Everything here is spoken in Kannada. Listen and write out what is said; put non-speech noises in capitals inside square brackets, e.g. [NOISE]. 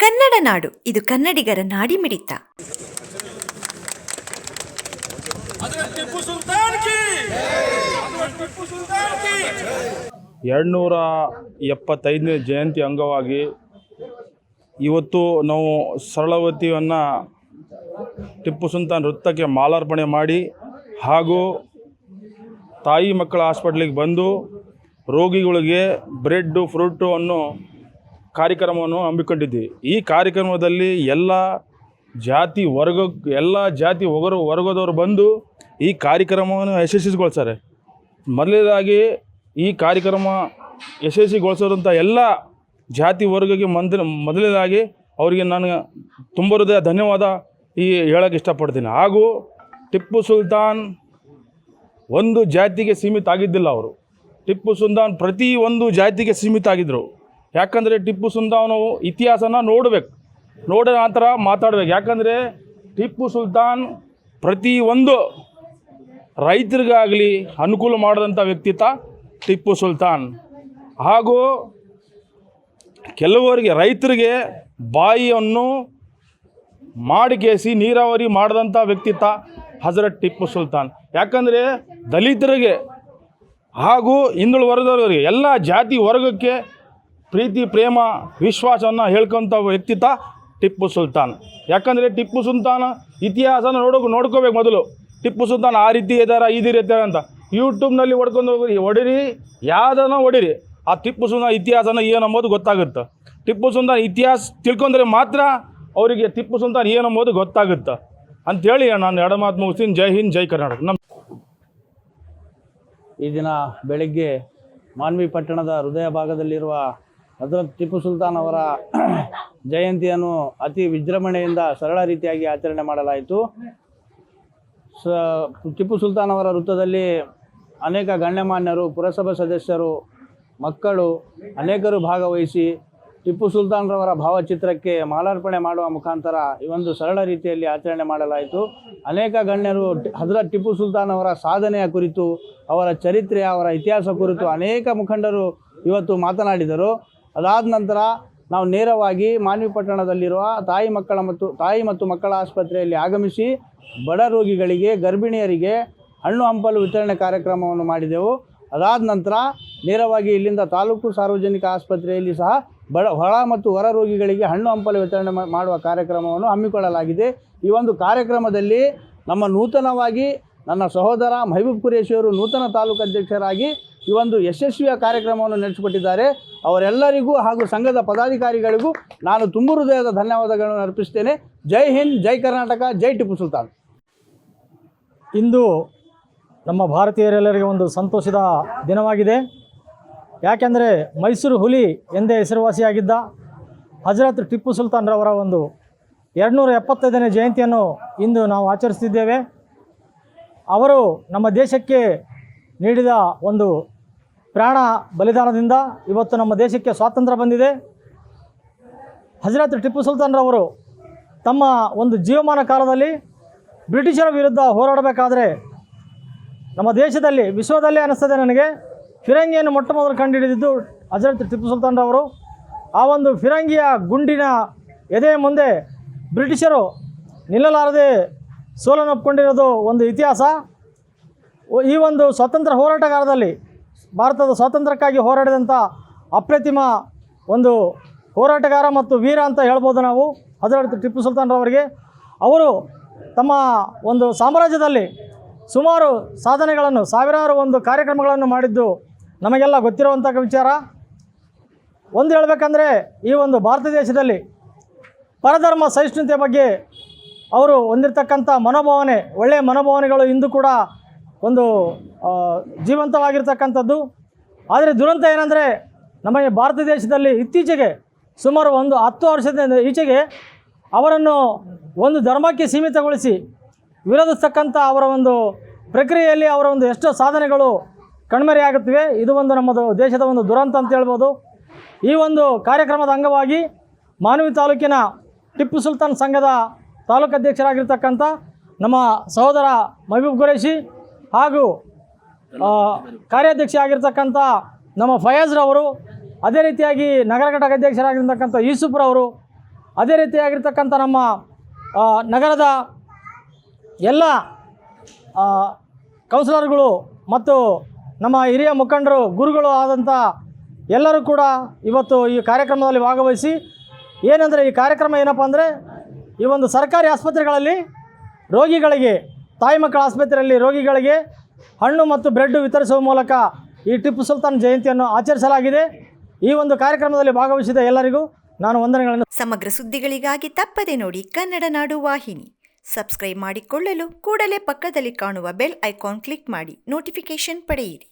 ಕನ್ನಡ ನಾಡು, ಇದು ಕನ್ನಡಿಗರ ನಾಡಿ ಮಿಡಿತ. ಎರಡುನೂರ ಎಪ್ಪತ್ತೈದನೇ ಜಯಂತಿ ಅಂಗವಾಗಿ ಇವತ್ತು ನಾವು ಸರಳವತಿಯನ್ನು ಟಿಪ್ಪು ಸುಲ್ತಾನ್ ವೃತ್ತಕ್ಕೆ ಮಾಲಾರ್ಪಣೆ ಮಾಡಿ ಹಾಗೂ ತಾಯಿ ಮಕ್ಕಳ ಹಾಸ್ಪಿಟ್ಲಿಗೆ ಬಂದು ರೋಗಿಗಳಿಗೆ ಬ್ರೆಡ್ಡು ಫ್ರೂಟು ಅನ್ನು ಕಾರ್ಯಕ್ರಮವನ್ನು ಹಮ್ಮಿಕೊಂಡಿದ್ದೀವಿ ಈ ಕಾರ್ಯಕ್ರಮದಲ್ಲಿ ಎಲ್ಲ ಜಾತಿ ವರ್ಗ, ಎಲ್ಲ ಜಾತಿ ಒಗರು, ವರ್ಗದವರು ಬಂದು ಈ ಕಾರ್ಯಕ್ರಮವನ್ನು ಯಶಸ್ವಿಗೊಳಿಸ್ತಾರೆ. ಮೊದಲನೇದಾಗಿ ಈ ಕಾರ್ಯಕ್ರಮ ಯಶಸ್ವಿಗೊಳಿಸೋದಂಥ ಎಲ್ಲ ಜಾತಿ ವರ್ಗಕ್ಕೆ ಮಂದ ಮೊದಲನೇದಾಗಿ ಅವರಿಗೆ ನಾನು ತುಂಬ ಹೃದಯ ಧನ್ಯವಾದ ಈ ಹೇಳೋಕ್ಕೆ ಇಷ್ಟಪಡ್ತೀನಿ. ಹಾಗೂ ಟಿಪ್ಪು ಸುಲ್ತಾನ್ ಒಂದು ಜಾತಿಗೆ ಸೀಮಿತ ಆಗಿದ್ದಿಲ್ಲ ಅವರು. ಟಿಪ್ಪು ಸುಲ್ತಾನ್ ಪ್ರತಿ ಒಂದು ಜಾತಿಗೆ ಸೀಮಿತ ಆಗಿದ್ದರು. ಯಾಕಂದರೆ ಟಿಪ್ಪು ಸುಲ್ತಾನ್ ಇತಿಹಾಸನ ನೋಡಬೇಕು. ನೋಡಿದ ನಂತರ ಮಾತಾಡಬೇಕು. ಯಾಕಂದರೆ ಟಿಪ್ಪು ಸುಲ್ತಾನ್ ಪ್ರತಿಯೊಂದು ರೈತರಿಗಾಗಲಿ ಅನುಕೂಲ ಮಾಡಿದಂಥ ವ್ಯಕ್ತಿತ್ವ ಟಿಪ್ಪು ಸುಲ್ತಾನ್. ಹಾಗೂ ಕೆಲವರಿಗೆ ರೈತರಿಗೆ ಬಾಯಿಯನ್ನು ಮಾಡಿಕೇಸಿ ನೀರಾವರಿ ಮಾಡಿದಂಥ ವ್ಯಕ್ತಿತ್ವ ಹಜರತ್ ಟಿಪ್ಪು ಸುಲ್ತಾನ್. ಯಾಕಂದರೆ ದಲಿತರಿಗೆ ಹಾಗೂ ಹಿಂದುಳು ವರ್ಗದವರಿಗೆ, ಎಲ್ಲ ಜಾತಿ ವರ್ಗಕ್ಕೆ ಪ್ರೀತಿ, ಪ್ರೇಮ, ವಿಶ್ವಾಸವನ್ನು ಹೇಳ್ಕೊಂಥ ವ್ಯಕ್ತಿತ್ವ ಟಿಪ್ಪು ಸುಲ್ತಾನ್. ಯಾಕಂದರೆ ಟಿಪ್ಪು ಸುಲ್ತಾನ ಇತಿಹಾಸನ ನೋಡೋ ನೋಡ್ಕೋಬೇಕು ಮೊದಲು. ಟಿಪ್ಪು ಸುಲ್ತಾನ್ ಆ ರೀತಿ ಇದಾರ ರೀತಿ ಇದ್ದಾರೆ ಅಂತ ಯೂಟ್ಯೂಬ್ನಲ್ಲಿ ಹೊಡ್ಕೊಂಡು ಹೋಗಿ ಹೊಡಿರಿ ಯಾವುದನ್ನ ಹೊಡಿರಿ, ಆ ಟಿಪ್ಪು ಸುಲ್ತಾನ್ ಇತಿಹಾಸನ ಏನಂಬೋದು ಗೊತ್ತಾಗುತ್ತೆ. ಟಿಪ್ಪು ಸುಲ್ತಾನ್ ಇತಿಹಾಸ ತಿಳ್ಕೊಂಡ್ರೆ ಮಾತ್ರ ಅವರಿಗೆ ಟಿಪ್ಪು ಸುಲ್ತಾನ್ ಏನಂಬೋದು ಗೊತ್ತಾಗುತ್ತೆ. ಅಂಥೇಳಿ ನಾನು ಎರಡು ಮಾತು ಮುಗಿಸ್ತೀನಿ. ಜೈ ಹಿಂದ್, ಜೈ ಕರ್ನಾಟಕ. ನಮ್ಮ ಈ ದಿನ ಬೆಳಗ್ಗೆ ಮಾನ್ವಿ ಪಟ್ಟಣದ ಹೃದಯ ಭಾಗದಲ್ಲಿರುವ ಹಜರತ್ ಟಿಪ್ಪು ಸುಲ್ತಾನ್ ಅವರ [CLEARS THROAT] ಜಯಂತಿಯನ್ನು ಅತಿ ವಿಜೃಂಭಣೆಯಿಂದ ಸರಳ ರೀತಿಯಾಗಿ ಆಚರಣೆ ಮಾಡಲಾಯಿತು. ಸ, ಟಿಪ್ಪು ಸುಲ್ತಾನ್ ಅವರ ವೃತ್ತದಲ್ಲಿ ಅನೇಕ ಗಣ್ಯಮಾನ್ಯರು, ಪುರಸಭಾ ಸದಸ್ಯರು, ಮಕ್ಕಳು, ಅನೇಕರು ಭಾಗವಹಿಸಿ ಟಿಪ್ಪು ಸುಲ್ತಾನ್ರವರ ಭಾವಚಿತ್ರಕ್ಕೆ ಮಾಲಾರ್ಪಣೆ ಮಾಡುವ ಮುಖಾಂತರ ಈ ಒಂದು ಸರಳ ರೀತಿಯಲ್ಲಿ ಆಚರಣೆ ಮಾಡಲಾಯಿತು. ಅನೇಕ ಗಣ್ಯರು ಹಜರತ್ ಟಿಪ್ಪು ಸುಲ್ತಾನ್ ಅವರ ಸಾಧನೆಯ ಕುರಿತು, ಅವರ ಚರಿತ್ರೆ ಅವರ ಇತಿಹಾಸ ಕುರಿತು ಅನೇಕ ಮುಖಂಡರು ಇವತ್ತು ಮಾತನಾಡಿದರು. ಅದಾದ ನಂತರ ನಾವು ನೇರವಾಗಿ ಮಾನ್ವಿ ಪಟ್ಟಣದಲ್ಲಿರುವ ತಾಯಿ ಮಕ್ಕಳ ಮತ್ತು ತಾಯಿ ಮತ್ತು ಮಕ್ಕಳ ಆಸ್ಪತ್ರೆಯಲ್ಲಿ ಆಗಮಿಸಿ ಬಡ ರೋಗಿಗಳಿಗೆ, ಗರ್ಭಿಣಿಯರಿಗೆ ಹಣ್ಣು ಹಂಪಲು ವಿತರಣೆ ಕಾರ್ಯಕ್ರಮವನ್ನು ಮಾಡಿದೆವು. ಅದಾದ ನಂತರ ನೇರವಾಗಿ ಇಲ್ಲಿಂದ ತಾಲೂಕು ಸಾರ್ವಜನಿಕ ಆಸ್ಪತ್ರೆಯಲ್ಲಿ ಸಹ ಬಡ ಹೊರ ಮತ್ತು ಹೊರ ರೋಗಿಗಳಿಗೆ ಹಣ್ಣು ಹಂಪಲು ವಿತರಣೆ ಮಾಡುವ ಕಾರ್ಯಕ್ರಮವನ್ನು ಹಮ್ಮಿಕೊಳ್ಳಲಾಗಿದೆ. ಈ ಒಂದು ಕಾರ್ಯಕ್ರಮದಲ್ಲಿ ನಮ್ಮ ನೂತನವಾಗಿ ನನ್ನ ಸಹೋದರ ಮಹಬೂಬ್ ಕುರೇಶಿಯವರು ನೂತನ ತಾಲೂಕು ಅಧ್ಯಕ್ಷರಾಗಿ ಈ ಒಂದು ಯಶಸ್ವಿಯ ಕಾರ್ಯಕ್ರಮವನ್ನು ನಡೆಸಿಕೊಟ್ಟಿದ್ದಾರೆ. ಅವರೆಲ್ಲರಿಗೂ ಹಾಗೂ ಸಂಘದ ಪದಾಧಿಕಾರಿಗಳಿಗೂ ನಾನು ತುಂಬ ಹೃದಯದ ಧನ್ಯವಾದಗಳನ್ನು ಅರ್ಪಿಸ್ತೇನೆ. ಜೈ ಹಿಂದ್, ಜೈ ಕರ್ನಾಟಕ, ಜೈ ಟಿಪ್ಪು ಸುಲ್ತಾನ್. ಇಂದು ನಮ್ಮ ಭಾರತೀಯರೆಲ್ಲರಿಗೆ ಒಂದು ಸಂತೋಷದ ದಿನವಾಗಿದೆ. ಯಾಕೆಂದರೆ ಮೈಸೂರು ಹುಲಿ ಎಂದೇ ಹೆಸರುವಾಸಿಯಾಗಿದ್ದ ಹಜರತ್ ಟಿಪ್ಪು ಸುಲ್ತಾನ್ರವರ ಒಂದು ಎರಡುನೂರ ಎಪ್ಪತ್ತೈದನೇ ಜಯಂತಿಯನ್ನು ಇಂದು ನಾವು ಆಚರಿಸ್ತಿದ್ದೇವೆ ಅವರು ನಮ್ಮ ದೇಶಕ್ಕೆ ನೀಡಿದ ಒಂದು ಪ್ರಾಣ ಬಲಿದಾನದಿಂದ ಇವತ್ತು ನಮ್ಮ ದೇಶಕ್ಕೆ ಸ್ವಾತಂತ್ರ್ಯ ಬಂದಿದೆ. ಹಜರತ್ ಟಿಪ್ಪು ಸುಲ್ತಾನ್ರವರು ತಮ್ಮ ಒಂದು ಜೀವಮಾನ ಕಾಲದಲ್ಲಿ ಬ್ರಿಟಿಷರ ವಿರುದ್ಧ ಹೋರಾಡಬೇಕಾದ್ರೆ ನಮ್ಮ ದೇಶದಲ್ಲಿ, ವಿಶ್ವದಲ್ಲೇ ಅನ್ನಿಸ್ತದೆ ನನಗೆ, ಫಿರಂಗಿಯನ್ನು ಮೊಟ್ಟ ಮೊದಲು ಕಂಡುಹಿಡಿದಿದ್ದು ಹಜರತ್ ಟಿಪ್ಪು ಸುಲ್ತಾನ್ರವರು. ಆ ಒಂದು ಫಿರಂಗಿಯ ಗುಂಡಿನ ಎದೆಯ ಮುಂದೆ ಬ್ರಿಟಿಷರು ನಿಲ್ಲಲಾರದೆ ಸೋಲನ್ನೊಪ್ಕೊಂಡಿರೋದು ಒಂದು ಇತಿಹಾಸ. ಈ ಒಂದು ಸ್ವಾತಂತ್ರ್ಯ ಹೋರಾಟಗಾರದಲ್ಲಿ ಭಾರತದ ಸ್ವಾತಂತ್ರ್ಯಕ್ಕಾಗಿ ಹೋರಾಡಿದಂಥ ಅಪ್ರತಿಮ ಒಂದು ಹೋರಾಟಗಾರ ಮತ್ತು ವೀರ ಅಂತ ಹೇಳ್ಬೋದು ನಾವು. ಹಜರತ್ ಟಿಪ್ಪು ಸುಲ್ತಾನ್ರವರಿಗೆ ಅವರು ತಮ್ಮ ಒಂದು ಸಾಮ್ರಾಜ್ಯದಲ್ಲಿ ಸುಮಾರು ಸಾಧನೆಗಳನ್ನು, ಸಾವಿರಾರು ಒಂದು ಕಾರ್ಯಕ್ರಮಗಳನ್ನು ಮಾಡಿದ್ದು ನಮಗೆಲ್ಲ ಗೊತ್ತಿರುವಂಥ ವಿಚಾರ. ಒಂದು ಹೇಳಬೇಕಂದ್ರೆ, ಈ ಒಂದು ಭಾರತ ದೇಶದಲ್ಲಿ ಪರಧರ್ಮ ಸಹಿಷ್ಣುತೆ ಬಗ್ಗೆ ಅವರು ಹೊಂದಿರತಕ್ಕಂಥ ಮನೋಭಾವನೆ, ಒಳ್ಳೆಯ ಮನೋಭಾವನೆಗಳು ಇಂದು ಕೂಡ ಒಂದು ಜೀವಂತವಾಗಿರ್ತಕ್ಕಂಥದ್ದು. ಆದರೆ ದುರಂತ ಏನಂದರೆ ನಮ್ಮ ಭಾರತ ದೇಶದಲ್ಲಿ ಇತ್ತೀಚೆಗೆ ಸುಮಾರು ಒಂದು ಹತ್ತು ವರ್ಷದಿಂದ ಈಚೆಗೆ ಅವರನ್ನು ಒಂದು ಧರ್ಮಕ್ಕೆ ಸೀಮಿತಗೊಳಿಸಿ ವಿರೋಧಿಸ್ತಕ್ಕಂಥ ಅವರ ಒಂದು ಪ್ರಕ್ರಿಯೆಯಲ್ಲಿ ಅವರ ಒಂದು ಎಷ್ಟೋ ಸಾಧನೆಗಳು ಕಣ್ಮರೆಯಾಗುತ್ತಿವೆ ಇದು ಒಂದು ನಮ್ಮದು ದೇಶದ ಒಂದು ದುರಂತ ಅಂತ ಹೇಳ್ಬೋದು. ಈ ಒಂದು ಕಾರ್ಯಕ್ರಮದ ಅಂಗವಾಗಿ ಮಾನವಿ ತಾಲೂಕಿನ ಟಿಪ್ಪು ಸುಲ್ತಾನ್ ಸಂಘದ ತಾಲೂಕು ಅಧ್ಯಕ್ಷರಾಗಿರ್ತಕ್ಕಂಥ ನಮ್ಮ ಸಹೋದರ ಮಹಬೂಬ್ ಖುರೇಶಿ ಹಾಗೂ ಕಾರ್ಯಾಧ್ಯಕ್ಷ ಆಗಿರ್ತಕ್ಕಂಥ ನಮ್ಮ ಫಯಾಜ್ರವರು ಅದೇ ರೀತಿಯಾಗಿ ನಗರ ಘಟಕ ಅಧ್ಯಕ್ಷರಾಗಿರ್ತಕ್ಕಂಥ ಯೂಸುಫ್ರವರು ಅದೇ ರೀತಿಯಾಗಿರ್ತಕ್ಕಂಥ ನಮ್ಮ ನಗರದ ಎಲ್ಲ ಕೌನ್ಸಿಲರ್ಗಳು ಮತ್ತು ನಮ್ಮ ಹಿರಿಯ ಮುಖಂಡರು, ಗುರುಗಳು ಆದಂಥ ಎಲ್ಲರೂ ಕೂಡ ಇವತ್ತು ಈ ಕಾರ್ಯಕ್ರಮದಲ್ಲಿ ಭಾಗವಹಿಸಿ, ಏನಂದರೆ ಈ ಕಾರ್ಯಕ್ರಮ ಏನಪ್ಪ ಅಂದರೆ, ಈ ಒಂದು ಸರ್ಕಾರಿ ಆಸ್ಪತ್ರೆಗಳಲ್ಲಿ ರೋಗಿಗಳಿಗೆ ತಾಯಿ ಮಕ್ಕಳ ಆಸ್ಪತ್ರೆಯಲ್ಲಿ ರೋಗಿಗಳಿಗೆ ಹಣ್ಣು ಮತ್ತು ಬ್ರೆಡ್ ವಿತರಿಸುವ ಮೂಲಕ ಈ ಟಿಪ್ಪು ಸುಲ್ತಾನ್ ಜಯಂತಿಯನ್ನು ಆಚರಿಸಲಾಗಿದೆ. ಈ ಒಂದು ಕಾರ್ಯಕ್ರಮದಲ್ಲಿ ಭಾಗವಹಿಸಿದ ಎಲ್ಲರಿಗೂ ನಾನು ವಂದನೆಗಳನ್ನು. ಸಮಗ್ರ ಸುದ್ದಿಗಳಿಗಾಗಿ ತಪ್ಪದೆ ನೋಡಿ ಕನ್ನಡ ನಾಡು ವಾಹಿನಿ. ಸಬ್ಸ್ಕ್ರೈಬ್ ಮಾಡಿಕೊಳ್ಳಲು ಕೂಡಲೇ ಪಕ್ಕದಲ್ಲಿ ಕಾಣುವ ಬೆಲ್ ಐಕಾನ್ ಕ್ಲಿಕ್ ಮಾಡಿ. ನೋಟಿಫಿಕೇಶನ್ ಪಡೆಯಿರಿ.